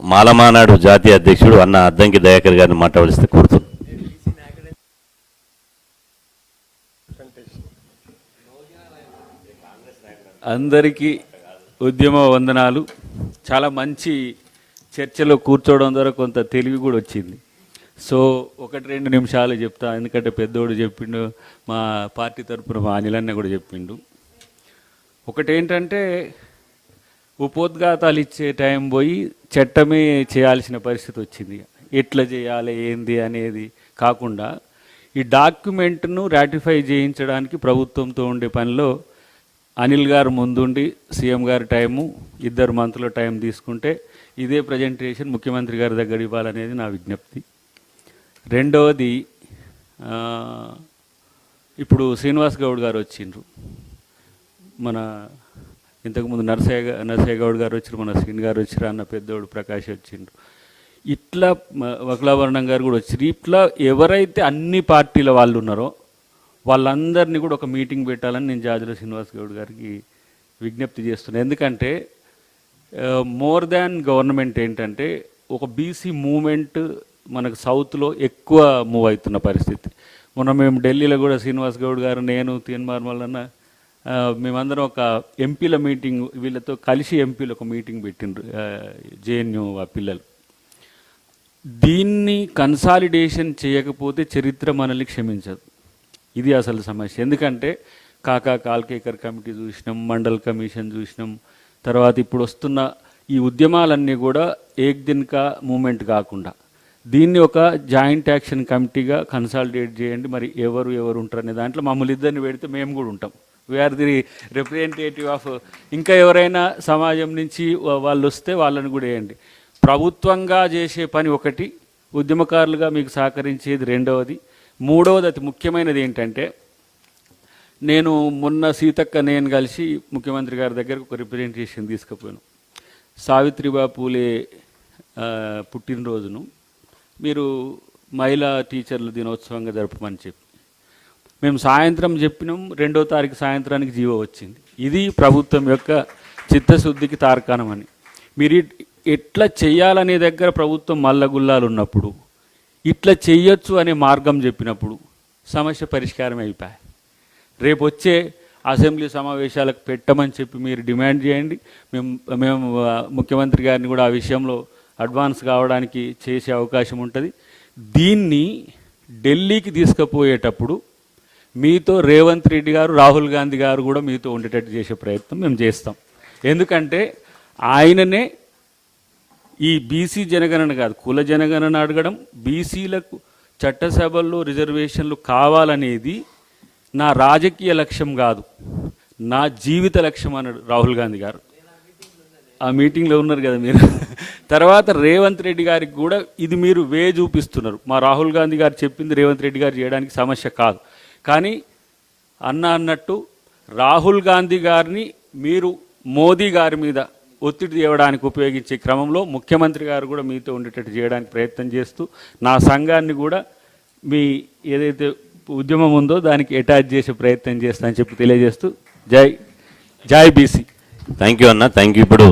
మాలమానాడు జాతీయ అధ్యక్షుడు అన్న అద్దంకి దయాకర్ గారిని మాట్లాడవలసి కోరుతున్నాను. అందరికీ ఉద్యమ వందనాలు. చాలా మంచి చర్చలో కూర్చోవడం ద్వారా కొంత తెలివి కూడా వచ్చింది. సో ఒకటి రెండు నిమిషాలు చెప్తా. ఎందుకంటే పెద్దోడు చెప్పిండు మా పార్టీ తరపున మా అనిలన్న కూడా చెప్పిండు. ఒకటేంటంటే ఉపోద్ఘాతాలు ఇచ్చే టైం పోయి చట్టమే చేయాల్సిన పరిస్థితి వచ్చింది. ఎట్లా చేయాలి ఏంది అనేది కాకుండా ఈ డాక్యుమెంట్ను రాటిఫై చేయించడానికి ప్రభుత్వంతో ఉండే పనిలో అనిల్ గారు ముందుండి సీఎం గారి టైము ఇద్దరు మంత్రుల టైం తీసుకుంటే ఇదే ప్రజెంటేషన్ ముఖ్యమంత్రి గారి దగ్గర ఇవ్వాలనేది నా విజ్ఞప్తి. రెండవది ఇప్పుడు శ్రీనివాస్ గౌడ్ గారు వచ్చిండ్రు. మన ఇంతకుముందు నరసయ్య నరసయ్య గౌడ్ గారు వచ్చారు మన శ్రీని గారు వచ్చారు అన్న పెద్దోడు ప్రకాష్ వచ్చిండ్రు ఇట్లా మ- గారు కూడా వచ్చారు ఇట్లా ఎవరైతే అన్ని పార్టీల వాళ్ళు ఉన్నారో వాళ్ళందరినీ కూడా ఒక మీటింగ్ పెట్టాలని నేను జాజుల శ్రీనివాస్ గౌడ్ గారికి విజ్ఞప్తి చేస్తున్నాను ఎందుకంటే మోర్ దాన్ గవర్నమెంట్ ఏంటంటే ఒక బీసీ మూమెంట్ మనకు సౌత్లో ఎక్కువ మూవ్ అవుతున్న పరిస్థితి. మొన్న మేము ఢిల్లీలో కూడా శ్రీనివాస్ గౌడ్ గారు నేను తీన్మార్మల్ అన్న మేమందరం ఒక ఎంపీల మీటింగ్ వీళ్ళతో కలిసి ఎంపీలు ఒక మీటింగ్ పెట్టిండ్రు జేఎన్యూ ఆ పిల్లలు. దీన్ని కన్సాలిడేషన్ చేయకపోతే చరిత్ర మనల్ని క్షమించదు. ఇది అసలు సమస్య. ఎందుకంటే కాకా కాల్కేకర్ కమిటీ చూసినాం మండల్ కమిషన్ చూసినాం తర్వాత ఇప్పుడు వస్తున్న ఈ ఉద్యమాలన్నీ కూడా ఏక్ మూమెంట్ కాకుండా. దీన్ని ఒక జాయింట్ యాక్షన్ కమిటీగా కన్సాలిడేట్ చేయండి మరి ఎవరు ఎవరు ఉంటారు అనే దాంట్లో మమ్మల్ని ఇద్దరిని పెడితే మేము కూడా ఉంటాం. వీఆర్ ది రిప్రజెంటేటివ్ ఆఫ్ ఇంకా ఎవరైనా సమాజం నుంచి వాళ్ళు వస్తే వాళ్ళని కూడా వేయండి. ప్రభుత్వంగా చేసే పని ఒకటి ఉద్యమకారులుగా మీకు సహకరించేది రెండవది. మూడవది అతి ముఖ్యమైనది ఏంటంటే నేను మొన్న సీతక్క నేను కలిసి ముఖ్యమంత్రి గారి దగ్గరకు ఒక రిప్రజెంటేషన్ తీసుకుపోయాను. సావిత్రిబా పూలే పుట్టినరోజును. మీరు మహిళా టీచర్ల దినోత్సవంగా జరపమని చెప్పి. మేము సాయంత్రం చెప్పినాం రెండో తారీఖు సాయంత్రానికి జీవో వచ్చింది. ఇది ప్రభుత్వం యొక్క చిత్తశుద్ధికి తార్కాణం అని. మీరు ఇట్- ఎట్లా చేయాలనే దగ్గర ప్రభుత్వం మల్లగుల్లాలు ఉన్నప్పుడు ఇట్లా చేయొచ్చు అనే మార్గం చెప్పినప్పుడు సమస్య పరిష్కారం అయిపోయాయి. రేపు వచ్చే అసెంబ్లీ సమావేశాలకు పెట్టమని చెప్పి మీరు డిమాండ్ చేయండి. మేము మేము ముఖ్యమంత్రి గారిని కూడా ఆ విషయంలో అడ్వాన్స్ కావడానికి చేసే అవకాశం ఉంటుంది. దీన్ని ఢిల్లీకి తీసుకుపోయేటప్పుడు మీతో రేవంత్ రెడ్డి గారు రాహుల్ గాంధీ గారు కూడా మీతో ఉండేటట్టు చేసే ప్రయత్నం మేము చేస్తాం. ఎందుకంటే ఆయననే ఈ బీసీ జనగణన కాదు కుల జనగణన అడగడం బీసీలకు చట్టసభల్లో రిజర్వేషన్లు కావాలనేది నా రాజకీయ లక్ష్యం కాదు. నా జీవిత లక్ష్యం అన్నాడు రాహుల్ గాంధీ గారు. ఆ మీటింగ్లో ఉన్నారు కదా మీరు. తర్వాత రేవంత్ రెడ్డి గారికి కూడా ఇది మీరు వే చూపిస్తున్నారు. మా రాహుల్ గాంధీ గారు చెప్పింది రేవంత్ రెడ్డి గారు చేయడానికి సమస్య కాదు. కానీ అన్న అన్నట్టు రాహుల్ గాంధీ గారిని మీరు మోదీ గారి మీద ఒత్తిడి తేవడానికి ఉపయోగించే క్రమంలో ముఖ్యమంత్రి గారు కూడా మీతో ఉండేటట్టు చేయడానికి ప్రయత్నం చేస్తూ నా సంఘాన్ని కూడా మీ ఏదైతే ఉద్యమం ఉందో దానికి అటాచ్ చేసే ప్రయత్నం చేస్తా అని చెప్పి తెలియజేస్తూ జై జై బీసీ. థ్యాంక్ యూ అన్న. థ్యాంక్ యూ ఇప్పుడు.